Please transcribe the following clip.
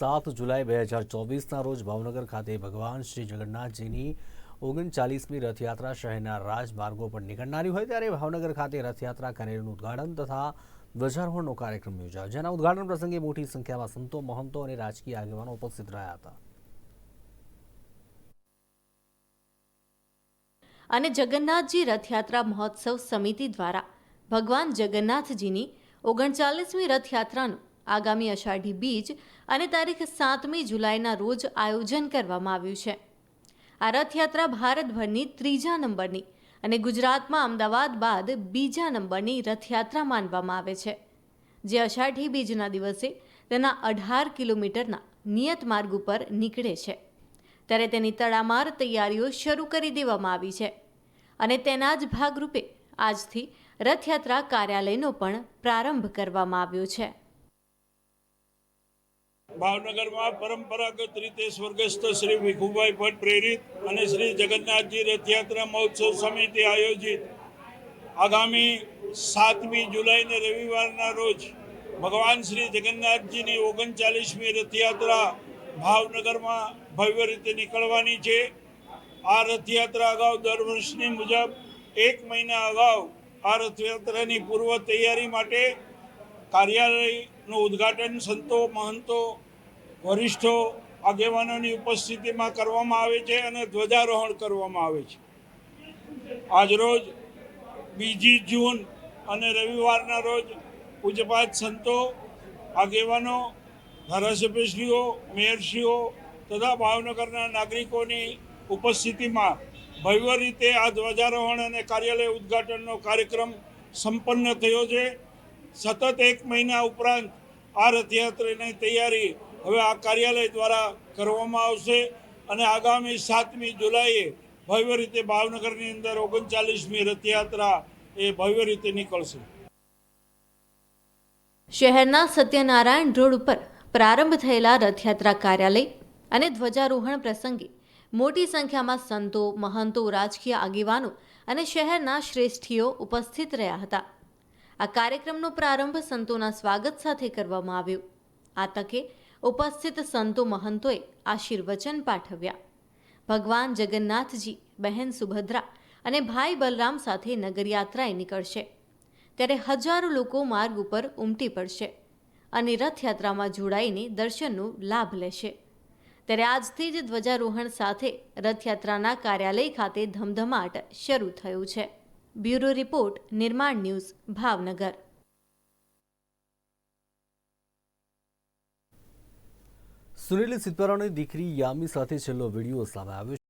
સાત જુલાઈ બે હજાર ચોવીસના રોજ ભાવનગર ખાતે ભગવાન શ્રી જગન્નાથજીની ઓગણચાલીસમી રથયાત્રા શહેરના રાજમાર્ગો પર નીકળનારી હોય ત્યારે ભાવનગર ખાતે રથયાત્રા કેરેલનું ઉદ્ઘાટન તથા ધ્વજારોહણનો કાર્યક્રમ યોજાયો, જેના ઉદઘાટન પ્રસંગે મોટી સંખ્યામાં સંતો, મહંતો અને રાજકીય આગેવાનો ઉપસ્થિત રહ્યા હતા. અને જગન્નાથજી રથયાત્રા મહોત્સવ સમિતિ દ્વારા ભગવાન જગન્નાથજીની ઓગણચાલીસમી રથયાત્રાનું આગામી અષાઢી બીજ અને તારીખ સાતમી જુલાઈના રોજ આયોજન કરવામાં આવ્યું છે. આ રથયાત્રા ભારતભરની ત્રીજા નંબરની અને ગુજરાતમાં અમદાવાદ બાદ બીજા નંબરની રથયાત્રા માનવામાં આવે છે. જે અષાઢી બીજના દિવસે તેના અઢાર કિલોમીટરના નિયત માર્ગ ઉપર નીકળે છે. ત્યારે તેની તડામાર તૈયારીઓ શરૂ કરી દેવામાં આવી છે અને તેના જ ભાગરૂપે આજથી રથયાત્રા કાર્યાલયનો પણ પ્રારંભ કરવામાં આવ્યો છે. ભાવનગરમાં પરંપરાગત રીતે સ્વર્ગસ્થ શ્રી ભીખુભાઈ ભટ્ટ પ્રેરિત અને શ્રી જગન્નાથજી રથયાત્રા મહોત્સવ સમિતિ આયોજિત આગામી સાતમી જુલાઈને રવિવારના રોજ ભગવાન શ્રી જગન્નાથજીની ઓગણચાલીસમી રથયાત્રા ભાવનગરમાં ભવ્ય રીતે નીકળવાની છે. આ રથયાત્રા અગાઉ દર વર્ષની મુજબ એક મહિના અગાઉ આ રથયાત્રાની પૂર્વ તૈયારી માટે કાર્યાલયનું ઉદ્ઘાટન સંતો મહંતો વરિષ્ઠો આગેવાનોની ઉપસ્થિતિમાં કરવામાં આવે છે અને ધ્વજારોહણ કરવામાં આવે છે. આજરોજ બીજી જૂન અને રવિવારના રોજ પૂજપાત સંતો, આગેવાનો, ધારાસભ્યશ્રીઓ, મેયરશ્રીઓ તથા ભાવનગરના નાગરિકોની ઉપસ્થિતિમાં ભવ્ય રીતે આ ધ્વજારોહણ અને કાર્યાલય ઉદ્ઘાટનનો કાર્યક્રમ સંપન્ન થયો છે. સતત એક મહિના ઉપરાંત આ રથયાત્રાની તૈયારી હવે આ કાર્યાલય દ્વારા કરવામાં આવશે અને આગામી સાતમી જુલાઈએ ભવ્ય રીતે ભાવનગરની અંદર ઓગણચાલીસમી રથયાત્રા એ ભવ્ય રીતે નીકળશે. શહેરના સત્યનારાયણ રોડ ઉપર પ્રારંભ થયેલા રથયાત્રા કાર્યાલય અને ધ્વજારોહણ પ્રસંગે મોટી સંખ્યામાં સંતો, મહંતો, રાજકીય આગેવાનો અને શહેરના શ્રેષ્ઠીઓ ઉપસ્થિત રહ્યા હતા. આ કાર્યક્રમનો પ્રારંભ સંતોના સ્વાગત સાથે કરવામાં આવ્યો. આ તકે ઉપસ્થિત સંતો મહંતોએ આશીર્વચન પાઠવ્યા. ભગવાન જગન્નાથજી, બહેન સુભદ્રા અને ભાઈ બલરામ સાથે નગરયાત્રાએ નીકળશે. ત્યારે હજારો લોકો માર્ગ ઉપર ઉમટી પડશે અને રથયાત્રામાં જોડાઈને દર્શનનો લાભ લેશે. ત્યારે આજથી જ ધ્વજારોહણ સાથે રથયાત્રાના કાર્યાલય ખાતે ધમધમાટ શરૂ થયું છે. બ્યુરો રિપોર્ટ, નિર્માણ ન્યૂઝ, ભાવનગર. સુનિલ સિત્તરાની દીકરી યામી સાથે છેલ્લો વીડિયો સામે આવ્યો